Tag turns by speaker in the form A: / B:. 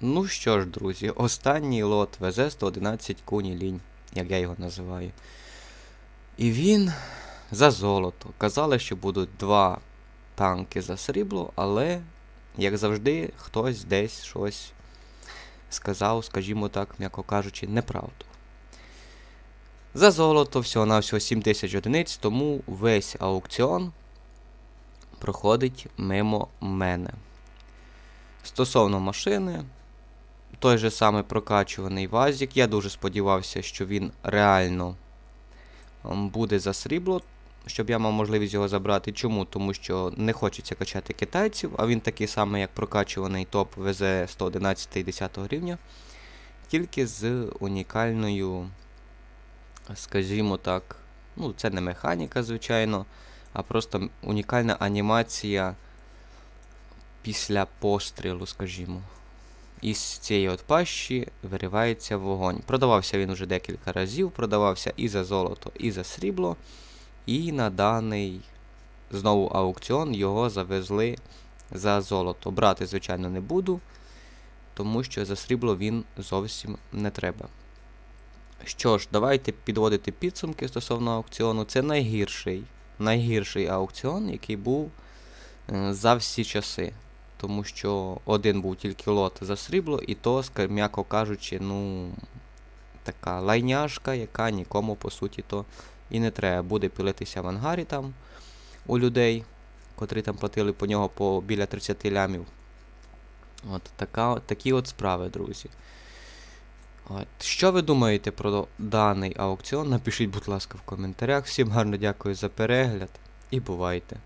A: Ну що ж, друзі, останній лот ВЗ-111 Куні Лінь, як я його називаю. І він за золото. Казали, що будуть два танки за срібло, але, як завжди, хтось десь щось сказав, скажімо так, м'яко кажучи, неправду. За золото всього-навсього 7 тисяч одиниць, тому весь аукціон проходить мимо мене. Стосовно машини, той же самий прокачуваний вазік. Я дуже сподівався, що він реально буде за срібло, щоб я мав можливість його забрати. Чому? Тому що не хочеться качати китайців, а він такий самий, як прокачуваний топ ВЗ 111 10 рівня, тільки з унікальною, скажімо так, ну, це не механіка, звичайно, а просто унікальна анімація після пострілу, скажімо. Із цієї от пащі виривається вогонь. Продавався він уже декілька разів, продавався і за золото, і за срібло. І на даний знову аукціон його завезли за золото. Брати, звичайно, не буду, тому що за срібло він зовсім не треба. Що ж, давайте підводити підсумки стосовно аукціону. Це найгірший, найгірший аукціон, який був е, за всі часи. Тому що один був тільки лот за срібло, і то, м'яко кажучи, ну, така лайняшка, яка нікому, по суті, то і не треба. Буде пилитися в ангарі там у людей, котрі там платили по нього по біля 30 лямів. От така, такі от справи, друзі. От. Що ви думаєте про даний аукціон? Напишіть, будь ласка, в коментарях. Всім гарно дякую за перегляд і бувайте!